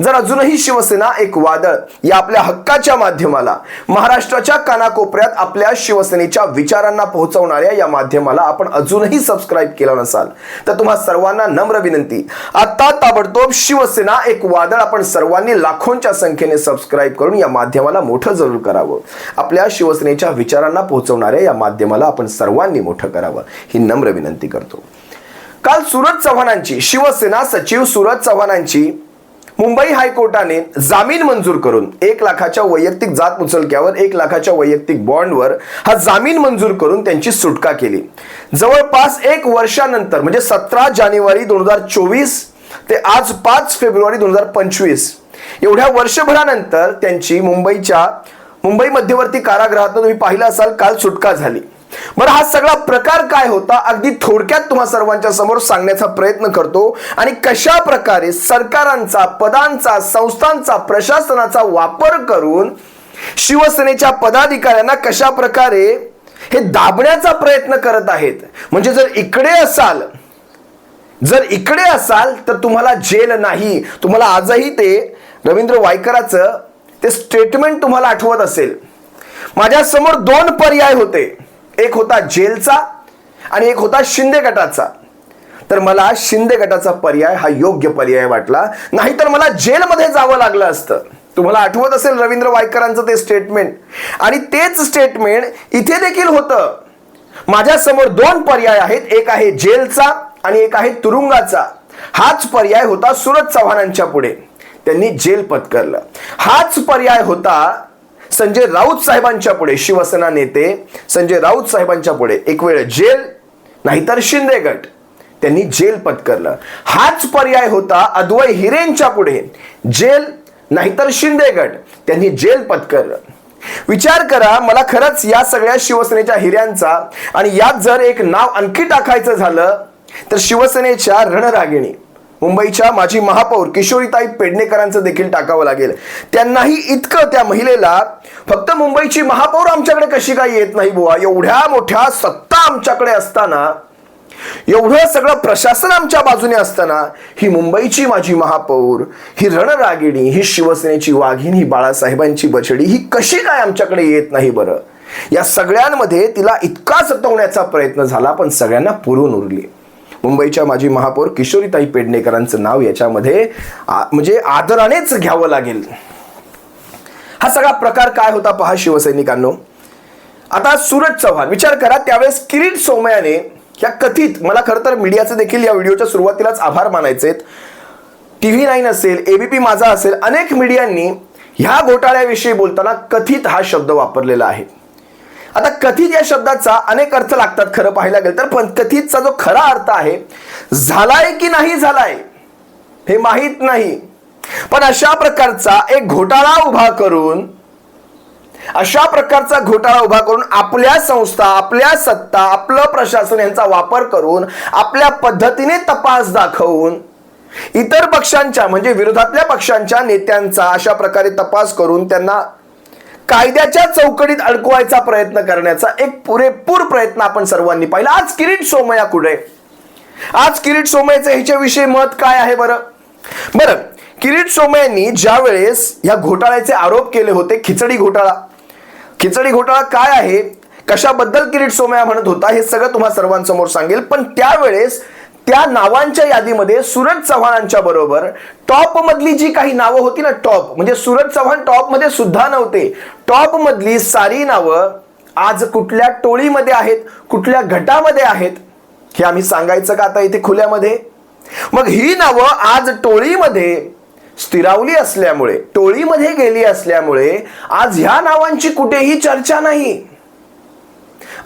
जर अजूनही शिवसेना एक वादळ या आपल्या हक्काच्या माध्यमाला महाराष्ट्राच्या कानाकोपऱ्यात आपल्या शिवसेनेच्या विचारांना पोहोचवणाऱ्या या माध्यमाला आपण अजूनही सबस्क्राईब केला नसाल तर तुम्हा सर्वांना नम्र विनंती. आता ताबडतोब शिवसेना एक वादळ आपण सर्वांनी लाखोंच्या संख्येने सबस्क्राईब करून या माध्यमाला मोठं जरूर करावं. आपल्या शिवसेनेच्या विचारांना पोहोचवणाऱ्या या माध्यमाला आपण सर्वांनी मोठं करावं ही नम्र विनंती करतो. काल सुरज चव्हाणांची शिवसेना सचिव सुरज चव्हाणांची मुंबई हायकोर्टाने जामीन मंजूर करून एक लाखाच्या वैयक्तिक जात मुचलक्यावर एक लाखाच्या वैयक्तिक बॉन्डवर हा जामीन मंजूर करून त्यांची सुटका केली. जवळपास एक वर्षानंतर म्हणजे सतरा जानेवारी दोन हजार चोवीस ते आज पाच फेब्रुवारी दोन हजार पंचवीस एवढ्या वर्षभरानंतर त्यांची मुंबईच्या मुंबई मध्यवर्ती कारागृहातून तुम्ही पाहिलं असाल काल सुटका झाली. बरं हा सगळा प्रकार काय होता? अगदी थोडक्यात तुम्हा सर्वांच्या समोर सांगण्याचा प्रयत्न करतो. आणि कशा प्रकारे सरकारांचा पदांचा संस्थांचा प्रशासनाचा वापर करून शिवसेनेच्या पदाधिकाऱ्यांना कशा प्रकारे हे दाबण्याचा प्रयत्न करत आहेत? म्हणजे जर इकडे असाल जर इकडे असाल तर तुम्हाला जेल नाही. तुम्हाला आजही ते रवींद्र वायकराचं ते स्टेटमेंट तुम्हाला आठवत असेल. माझ्यासमोर दोन पर्याय होते. एक होता जेलचा आणि एक होता शिंदे गटाचा. तर मला शिंदे गटाचा पर्याय हा योग्य पर्याय वाटला. नाहीतर मला जेलमध्ये जावं लागलं असतं. तुम्हाला आठवत असेल रवींद्र वायकरांचं ते स्टेटमेंट आणि तेच स्टेटमेंट इथे देखील होतं. माझ्यासमोर दोन पर्याय आहेत. एक आहे जेलचा आणि एक आहे तुरुंगाचा. हाच पर्याय होता सुरज चव्हाणांच्या पुढे. त्यांनी जेल पत्करलं. हाच पर्याय होता संजय राऊत साहेबांच्या पुढे शिवसेना नेते संजय राऊत साहेबांच्या पुढे एक वेळ जेल नाहीतर शिंदे गट. त्यांनी जेल पत्करलं. हाच पर्याय होता अद्वय हिरेंच्या पुढे. जेल नाहीतर शिंदे गट. त्यांनी जेल पत्करलं. विचार करा मला खरंच या सगळ्या शिवसेनेच्या हिऱ्यांचा आणि यात जर एक नाव आणखी टाकायचं झालं तर शिवसेनेच्या रणरागिणी. मुंबईच्या माजी महापौर किशोरीताई पेडणेकरांचं देखील टाकावं लागेल. त्यांनाही इतकं त्या महिलेला फक्त मुंबईची महापौर आमच्याकडे कशी काय येत नाही बुवा. एवढ्या मोठ्या सत्ता आमच्याकडे असताना एवढं सगळं प्रशासन आमच्या बाजूने असताना ही मुंबईची माझी महापौर ही रणरागिणी ही शिवसेनेची वाघीण ही बाळासाहेबांची बछडी ही कशी काय आमच्याकडे येत नाही बरं? या सगळ्यांमध्ये तिला इतका सतवण्याचा प्रयत्न झाला पण सगळ्यांना पुरून उरली. मुंबईच्या माजी महापौर किशोरीताई पेडणेकरांचं नाव याच्यामध्ये आ- म्हणजे आदरानेच घ्यावं लागेल. हा सगळा प्रकार काय होता पहा शिवसैनिकांनो. आता सूरज चव्हाण विचार करा त्यावेळेस किरीट सोमयाने या कथित मला खरं तर मीडियाचे देखील या व्हिडिओच्या सुरुवातीलाच आभार मानायचे टी व्ही नाईन असेल एबीपी माझा असेल अनेक मीडियांनी ह्या घोटाळ्याविषयी बोलताना कथित हा शब्द वापरलेला आहे. आता कथित या शब्दाचा अनेक अर्थ लागतात खरं पाहायला गेलं तर पण कथितचा जो खरा अर्थ आहे झालाय की नाही झालाय हे माहीत नाही. पण अशा प्रकारचा एक घोटाळा उभा करून अशा प्रकारचा घोटाळा उभा करून आपल्या संस्था आपल्या सत्ता आपलं प्रशासन यांचा वापर करून आपल्या पद्धतीने तपास दाखवून इतर पक्षांच्या म्हणजे विरोधातल्या पक्षांच्या नेत्यांचा अशा प्रकारे तपास करून त्यांना कायद्याच्या चौकटीत अडकवायचा प्रयत्न करण्याचा एक पुरेपूर प्रयत्न आपण सर्वांनी पाहिला. आज किरीट सोमया कुठे? आज किरीट सोमयाचं ह्याच्याविषयी मत काय आहे बरं? बरं किरीट सोमयांनी ज्या वेळेस ह्या घोटाळ्याचे आरोप केले होते खिचडी घोटाळा. खिचडी घोटाळा काय आहे? कशाबद्दल किरीट सोमया म्हणत होता? हे सगळं तुम्हा सर्वांसमोर सांगेल. पण त्यावेळेस त्या नावांच्या यादीमध्ये सूरज चव्हाणांच्या बरोबर टॉप मधली जी काही नावं होती ना टॉप म्हणजे सूरज चव्हाण टॉपमध्ये सुद्धा नव्हते. टॉप मधली सारी नावं आज कुठल्या टोळीमध्ये आहेत कुठल्या गटामध्ये आहेत हे आम्ही सांगायचं का आता इथे खुल्यामध्ये? मग ही नावं आज टोळीमध्ये स्थिरावली असल्यामुळे टोळीमध्ये गेली असल्यामुळे आज ह्या नावांची कुठेही चर्चा नाही.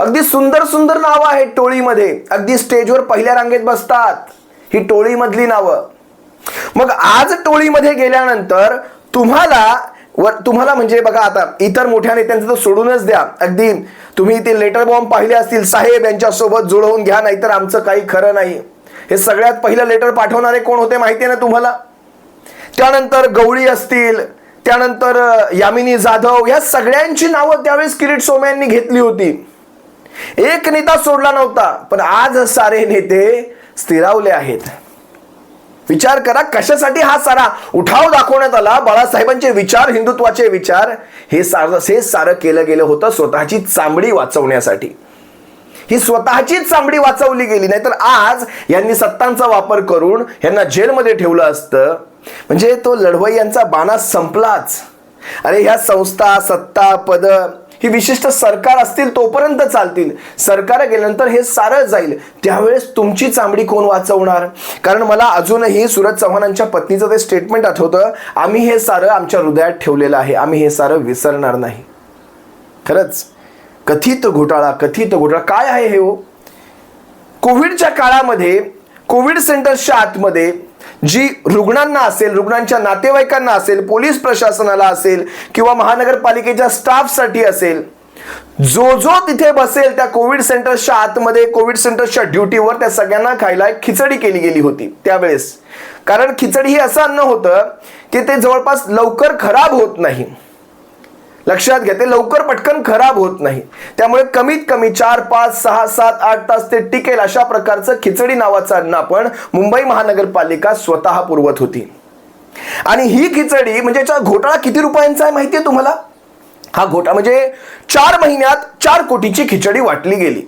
अगदी सुंदर सुंदर नावं आहेत टोळीमध्ये. अगदी स्टेजवर पहिल्या रांगेत बसतात. ही टोळीमधली नावं. मग आज टोळीमध्ये गेल्यानंतर तुम्हाला व तुम्हाला म्हणजे बघा आता इतर मोठ्या नेत्यांचं तर सोडूनच द्या. अगदी तुम्ही ते लेटर बॉम्ब पाहिले असतील साहेब यांच्यासोबत जुळवून घ्या नाहीतर आमचं काही खरं नाही. हे सगळ्यात पहिलं लेटर पाठवणारे कोण होते माहिती आहे ना तुम्हाला? त्यानंतर गवळी असतील त्यानंतर यामिनी जाधव या सगळ्यांची नावं त्यावेळेस किरीट सोम्यांनी घेतली होती. एक नेता सोडला नव्हता पण आज सारे नेते स्थिरावले आहेत. विचार करा कशासाठी हा सारा उठाव दाखवण्यात आला? बाळासाहेबांचे विचार हिंदुत्वाचे विचार हे सारं हे सारं केलं गेलं होतं स्वतःची चांबडी वाचवण्यासाठी. ही स्वतःचीच चांबडी वाचवली गेली नाही तर आज यांनी सत्तांचा वापर करून यांना जेलमध्ये ठेवलं असतं. म्हणजे तो लढवई यांचा बाणा संपलाच. अरे ह्या संस्था सत्ता पद ही विशिष्ट सरकार असतील तोपर्यंत चालतील. सरकार गेल्यानंतर हे सारं जाईल. त्यावेळेस तुमची चांबडी कोण वाचवणार? कारण मला अजूनही सुरज चव्हाणांच्या पत्नीचं ते स्टेटमेंट आठवतं. आम्ही हे सारं आमच्या हृदयात ठेवलेलं आहे. आम्ही हे सारं विसरणार नाही. खरंच कथित घोटाळा कथित घोटाळा. काय आहे हे हो? कोविडच्या काळामध्ये कोविड सेंटर्सच्या आतमध्ये जी रुग्णांना असेल रुग्णांच्या नातेवाईकांना असेल पोलीस प्रशासनाला असेल किंवा महानगरपालिकेच्या स्टाफसाठी असेल जो जो तिथे बसेल त्या कोविड सेंटर्सच्या आतमध्ये कोविड सेंटर्सच्या ड्युटीवर त्या सगळ्यांना खायला एक खिचडी केली गेली होती त्यावेळेस. कारण खिचडी हे असं अन्न होतं की ते जवळपास लवकर खराब होत नाही. लक्षात घ्या ते लवकर पटकन खराब होत नाही. त्यामुळे कमीत कमी चार पाच सहा सात आठ तास ते टिकेल अशा प्रकारचं खिचडी नावाचं अन्न आपण मुंबई महानगरपालिका स्वतः पुरवत होती. आणि ही खिचडी म्हणजे घोटाळा किती रुपयांचा आहे माहितीये तुम्हाला? हा घोटा म्हणजे चार महिन्यात चार कोटीची खिचडी वाटली गेली.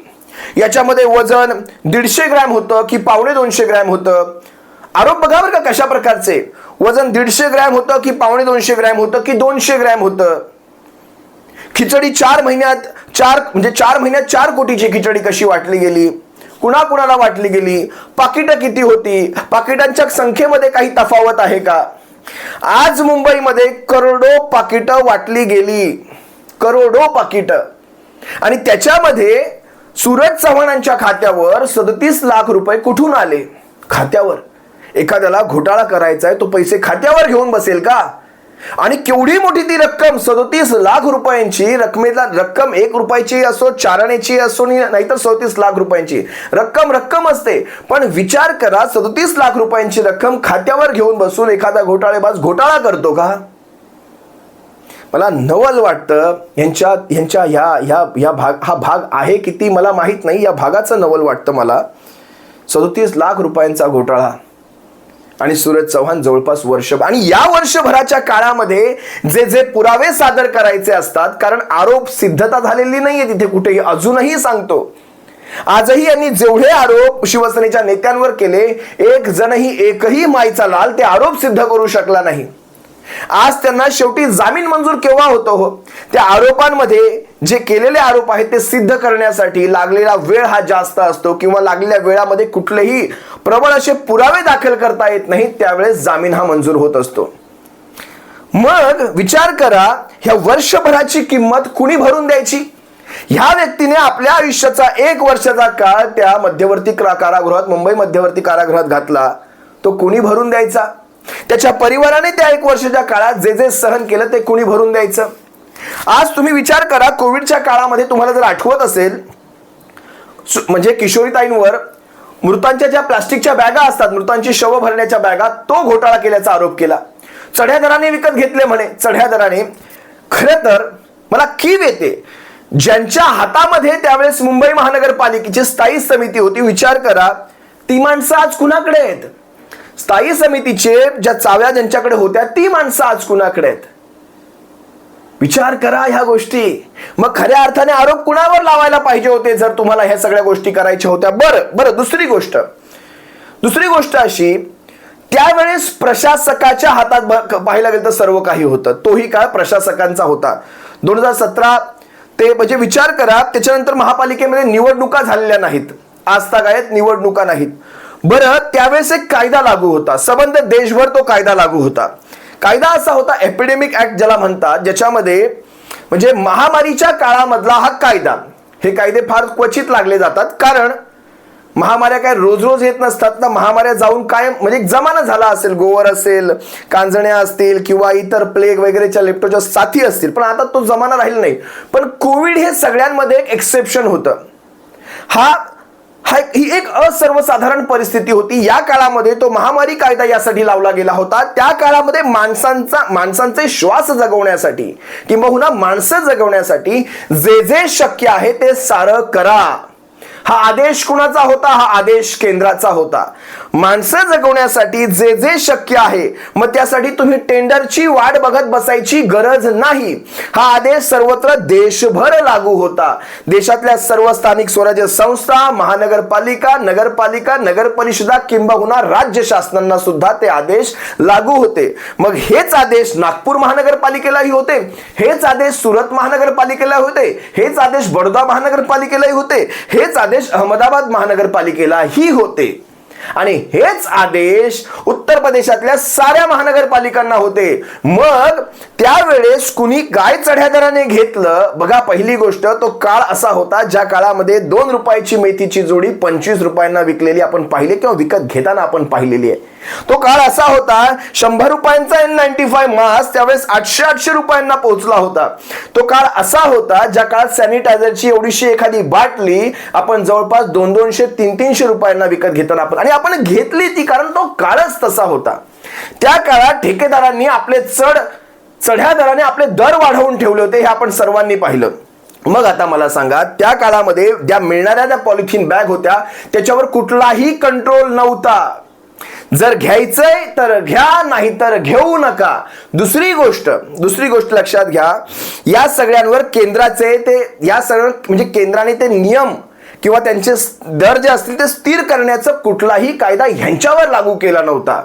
याच्यामध्ये वजन दीडशे ग्रॅम होतं की पावणे दोनशे ग्रॅम होतं? आरोप बघा बरं का कशा प्रकारचे. वजन दीडशे ग्रॅम होतं की पावणे दोनशे ग्रॅम होतं की दोनशे ग्रॅम होतं? खिचडी चार महिन्यात चार म्हणजे चार महिन्यात चार कोटीची खिचडी कशी वाटली गेली? कुणा कुणाला वाटली गेली? पाकिटं किती होती? पाकिटांच्या संख्येमध्ये काही तफावत आहे का? आज मुंबईमध्ये करोडो पाकिटं वाटली गेली. करोडो पाकिटं. आणि त्याच्यामध्ये सूरज चव्हाणांच्या खात्यावर सदतीस लाख रुपये कुठून आले? खात्यावर. एखाद्याला घोटाळा करायचा आहे तो पैसे खात्यावर घेऊन बसेल का? आणि केवढी मोठी ती रक्कम? सदोतीस लाख रुपयांची रकमेला रक्कम एक रुपयाची असो चारण्याची असो नाहीतर सदोतीस लाख रुपयांची. रक्कम रक्कम असते. पण विचार करा सदोतीस लाख रुपयांची रक्कम खात्यावर घेऊन बसून एखादा घोटाळेबाज घोटाळा करतो का? मला नवल वाटतं यांच्या यांच्या ह्या ह्या ह्या भाग हा भाग आहे किती मला माहीत नाही या भागाचं नवल वाटतं मला. सदोतीस लाख रुपयांचा घोटाळा. आणि सूरज चव्हाण जवळपास वर्ष आणि या वर्षभराच्या काळामध्ये जे जे पुरावे सादर करायचे असतात कारण आरोप सिद्धता झालेली नाहीये तिथे कुठेही अजूनही सांगतो. आजही यांनी जेवढे आरोप शिवसेनेच्या नेत्यांवर केले एक जणही एकही माईचा लाल ते आरोप सिद्ध करू शकला नाही. आज त्यांना शेवटी जामीन मंजूर केव्हा होतो? हो त्या आरोपांमध्ये जे केलेले आरोप आहेत ते सिद्ध करण्यासाठी लागलेला वेळ हा जास्त असतो किंवा लागलेल्या वेळामध्ये कुठलेही प्रबळ असे पुरावे दाखल करता येत नाहीत त्यावेळेस जामीन हा मंजूर होत असतो. मग विचार करा ह्या वर्षभराची किंमत कुणी भरून द्यायची? ह्या व्यक्तीने आपल्या आयुष्याचा एक वर्षाचा काळ त्या मध्यवर्ती कारागृहात मुंबई मध्यवर्ती कारागृहात घातला. तो कुणी भरून द्यायचा? त्याच्या परिवाराने त्या एक वर्षाच्या काळात जे जे सहन केलं ते कुणी भरून द्यायचं? आज तुम्ही विचार करा कोविडच्या काळामध्ये तुम्हाला जर आठवत असेल म्हणजे किशोरीताईंवर मृतांच्या ज्या प्लास्टिकच्या बॅगा असतात मृतांची शव भरण्याच्या बॅगा तो घोटाळा केल्याचा आरोप केला. चढ्या दराने विकत घेतले म्हणे चढ्या दराने खरं तर मला कीव येते. ज्यांच्या हातामध्ये त्यावेळेस मुंबई महानगरपालिकेची स्थायी समिती होती विचार करा ती माणसं आज कुणाकडे आहेत? स्थायी समितीचे ज्या चाव्या ज्यांच्याकडे होत्या ती माणसं आज कुणाकडे आहेत? विचार करा ह्या गोष्टी. मग खऱ्या अर्थाने आरोप कुणावर लावायला पाहिजे होते जर तुम्हाला ह्या सगळ्या गोष्टी करायच्या होत्या? बरं बरं दुसरी गोष्ट. दुसरी गोष्ट अशी त्यावेळेस प्रशासकाच्या हातात पाहायला गेलं तर सर्व काही होतं. तोही काळ प्रशासकांचा होता. दोन हजार सतरा ते म्हणजे विचार करा त्याच्यानंतर महापालिकेमध्ये निवडणुका झालेल्या नाहीत. आजतागायत निवडणुका नाहीत. बरं त्यावेळेस एक कायदा लागू होता. संबंध देशभर तो कायदा लागू होता. कायदा असा होता एपिडेमिक ऍक्ट ज्याला म्हणतात ज्याच्यामध्ये म्हणजे महामारीच्या काळामधला हा कायदा. हे कायदे फार क्वचित लागले जातात. कारण महामाऱ्या काय रोज रोज येत नसतात ना. महामाऱ्या जाऊन कायम म्हणजे एक जमाना झाला असेल गोवर असेल कांजण्या असतील किंवा इतर प्लेग वगैरेच्या लेप्टोच्या साथी असतील. पण आता तो जमाना राहिला नाही. पण कोविड हे सगळ्यांमध्ये एक एक्सेप्शन होतं. हा हा ही एक असर्वसाधारण परिस्थिती होती. या काळामध्ये तो महामारी कायदा यासाठी लावला गेला होता. त्या काळामध्ये माणसांचा माणसांचे श्वास जगवण्यासाठी किंबहुना हो माणसं जगवण्यासाठी जे जे शक्य आहे ते सारं करा. हा आदेश कुणाचा होता? हा आदेश केंद्राचा होता. माणसं जगवण्यासाठी जे जे शक्य आहे मग त्यासाठी तुम्ही टेंडरची वाट बघत बसायची गरज नाही. हा आदेश सर्वत्र देशभर लागू होता. देशातल्या सर्व स्थानिक स्वराज्य संस्था महानगरपालिका नगरपालिका नगर परिषदा किंबहुना राज्य शासनांना सुद्धा ते आदेश लागू होते. मग हेच आदेश नागपूर महानगरपालिकेलाही होते. हेच आदेश सुरत महानगरपालिकेला होते. हेच आदेश बडोदा महानगरपालिकेलाही होते. हेच आदेश अहमदाबाद महानगरपालिकेलाही होते. आणि हेच आदेश उत्तर प्रदेशातल्या साऱ्या महानगरपालिकांना होते. मग त्यावेळेस कुणी काय चढ्या दराने घेतलं बघा पहिली गोष्ट तो काळ असा होता ज्या काळामध्ये दोन रुपयाची मेथीची जोडी पंचवीस रुपयांना विकलेली आपण पाहिले किंवा विकत घेताना आपण पाहिलेली आहे. तो काळ असा होता शंभर रुपयांचा एन नाईन्टी फाय मास्क त्यावेळेस आठशे आठशे रुपयांना पोहोचला होता. तो काळ असा होता ज्या काळात सॅनिटायझरची एवढीशी एखादी बाटली आपण जवळपास दोन दोनशे तीन तीनशे रुपयांना विकत घेताना आपण आणि आपण घेतली ती कारण तो काळच तसा होता. त्या काळात ठेकेदारांनी आपले चढ चढ्या दराने आपले दर वाढवून ठेवले होते हे आपण सर्वांनी पाहिलं. मग आता मला सांगा त्या काळामध्ये ज्या मिळणाऱ्या त्या पॉलिथिन बॅग होत्या त्याच्यावर कुठलाही कंट्रोल नव्हता. जर घ्यायचंय तर घ्या नाही तर घेऊ नका. दुसरी गोष्ट दुसरी गोष्ट लक्षात घ्या. या सगळ्यांवर केंद्राचे ते या सगळं म्हणजे केंद्राने ते नियम किंवा त्यांचे दर जे असतील ते स्थिर करण्याचा कुठलाही कायदा ह्यांच्यावर लागू केला नव्हता.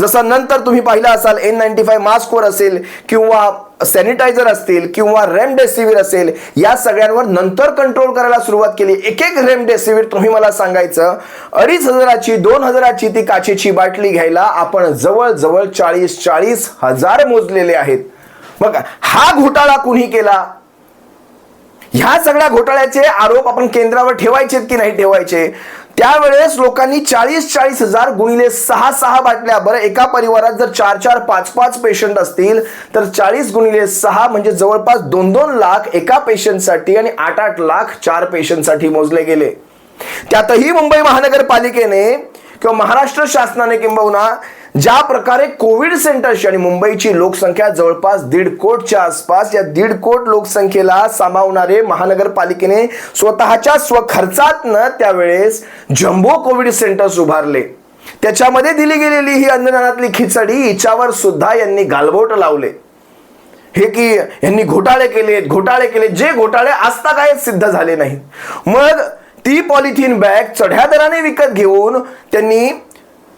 जसं नंतर तुम्ही पाहिलं असाल एन नाईन्टी फाय मास्कवर असेल किंवा सॅनिटायझर असतील किंवा रेमडेसिवीर असेल या सगळ्यांवर नंतर कंट्रोल करायला सुरुवात केली. एक एक रेमडेसिवीर तुम्ही मला सांगायचं अडीच हजाराची दोन हजाराची ती काचेची बाटली घ्यायला आपण जवळ जवळ चाळीस चाळीस हजार मोजलेले आहेत. मग हा घोटाळा कुणी केला? ह्या सगळ्या घोटाळ्याचे आरोप आपण केंद्रावर ठेवायचे की नाही ठेवायचे? त्यावेळेस लोकांनी चाळीस चाळीस हजार गुणिले सहा सहा बाटल्या. बरं एका परिवारात जर चार चार पाच पाच पेशंट असतील तर चाळीस गुणिले सहा म्हणजे जवळपास दोन दोन लाख एका पेशंटसाठी आणि आठ आठ लाख चार पेशंटसाठी मोजले गेले. त्यातही मुंबई महानगरपालिकेने किंवा महाराष्ट्र शासनाने किंबहुना ज्या प्रकारे कोविड सेंटरची आणि मुंबईची लोकसंख्या जवळपास दीड कोटच्या आसपास या दीड कोट लोकसंख्येला सामावणारे महानगरपालिकेने स्वतःच्या स्वखर्चातनं त्यावेळेस जम्बो कोविड सेंटर्स उभारले. त्याच्यामध्ये दिली गेलेली ही अन्नदानातली खिचडी हिच्यावर सुद्धा यांनी गालबोट लावले. हे की यांनी घोटाळे केले घोटाळे केले जे घोटाळे आजता काय सिद्ध झाले नाही मग ती पॉलिथिन बॅग चढ्या दराने विकत घेऊन त्यांनी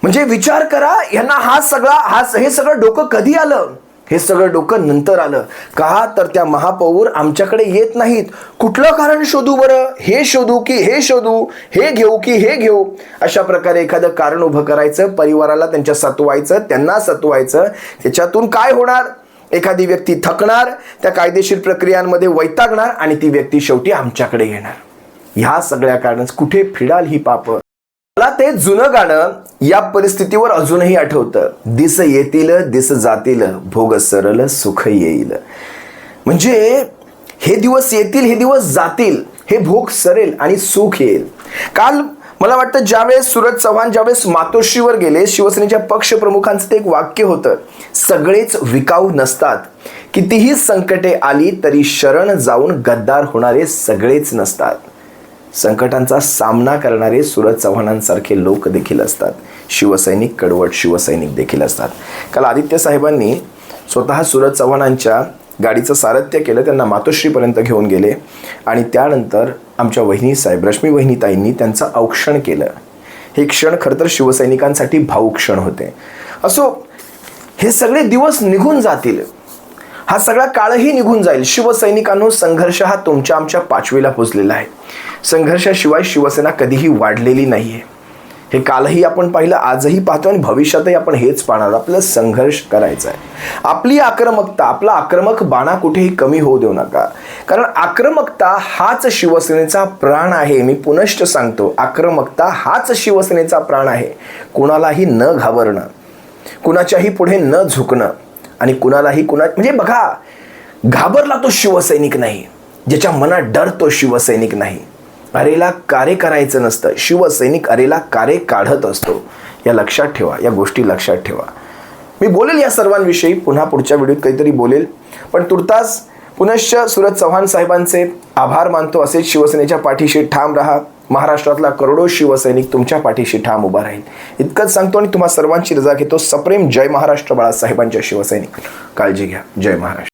म्हणजे विचार करा यांना हा सगळा हा हे सगळं डोकं कधी आलं? हे सगळं डोकं नंतर आलं. का तर त्या महापौर आमच्याकडे येत नाहीत. कुठलं कारण शोधू बरं? हे शोधू की हे शोधू? हे घेऊ की हे घेऊ? अशा प्रकारे एखादं कारण उभं करायचं परिवाराला त्यांच्या सतवायचं त्यांना सतवायचं त्याच्यातून काय होणार? एखादी व्यक्ती थकणार त्या कायदेशीर प्रक्रियांमध्ये वैतागणार आणि ती व्यक्ती शेवटी आमच्याकडे येणार. ह्या सगळ्या कारणास कुठे फिडाल ही पाप? मला ते जुनं गाणं या परिस्थितीवर अजूनही आठवतं. दिस येतील दिस जातील भोग सरल सुख येईल. म्हणजे हे दिवस येतील हे दिवस जातील हे भोग सरेल आणि सुख येईल. काल मला वाटतं ज्यावेळेस सुरज चव्हाण ज्यावेळेस मातोश्रीवर गेले शिवसेनेच्या पक्षप्रमुखांचं ते एक वाक्य होतं सगळेच विकाऊ नसतात. कितीही संकटे आली तरी शरण जाऊन गद्दार होणारे सगळेच नसतात. संकटांचा सामना करणारे सुरज चव्हाणांसारखे लोक देखील असतात. शिवसैनिक कडवट शिवसैनिक देखील असतात. काल आदित्य साहेबांनी स्वतः सुरज चव्हाणांच्या गाडीचं सारथ्य केलं त्यांना मातोश्रीपर्यंत घेऊन गेले आणि त्यानंतर आमच्या वहिनी साहेब रश्मी वहिनीताईंनी त्यांचं औक्षण केलं. हे क्षण खरं तर शिवसैनिकांसाठी भाऊ क्षण होते. असो हे सगळे दिवस निघून जातील. हा सगळा काळही निघून जाईल. शिवसैनिकांनो संघर्ष हा तुमच्या आमच्या पाचवीला पोचलेला आहे. संघर्षाशिवाय शिवसेना कधीही वाढलेली नाही आहे हे कालही आपण पाहिलं आजही पाहतो आणि भविष्यातही आपण हेच पाहणार. आपल्याला संघर्ष करायचा आहे आपली आक्रमकता आपला आक्रमक बाणा कुठेही कमी होऊ देऊ नका. कारण आक्रमकता हाच शिवसेनेचा प्राण आहे. मी पुनश्च सांगतो आक्रमकता हाच शिवसेनेचा प्राण आहे. कुणालाही न घाबरणं कुणाच्याही पुढे न झुकणं आणि कुणालाही कुणा म्हणजे बघा घाबरला तो शिवसैनिक नाही ज्याच्या मनात डर तो शिवसैनिक नाही. अरेला कार्य करायचं नसतं. शिवसैनिक अरेला कार्य काढत असतो. या लक्षात ठेवा या गोष्टी लक्षात ठेवा. मी बोलेल या सर्वांविषयी पुन्हा पुढच्या व्हिडिओत काहीतरी बोलेल. पण तुर्तास पुनश्च सुरज चव्हाण साहेबांचे आभार मानतो. असेच शिवसेनेच्या पाठीशी ठाम राहा. महाराष्ट्रातला करोडो शिवसैनिक तुमच्या पाठीशी ठाम उभा राहील. इतकंच सांगतो आणि तुम्हा सर्वांची रजा घेतो सप्रेम जय महाराष्ट्र बाळासाहेबांच्या शिवसैनिक. काळजी घ्या. जय महाराष्ट्र.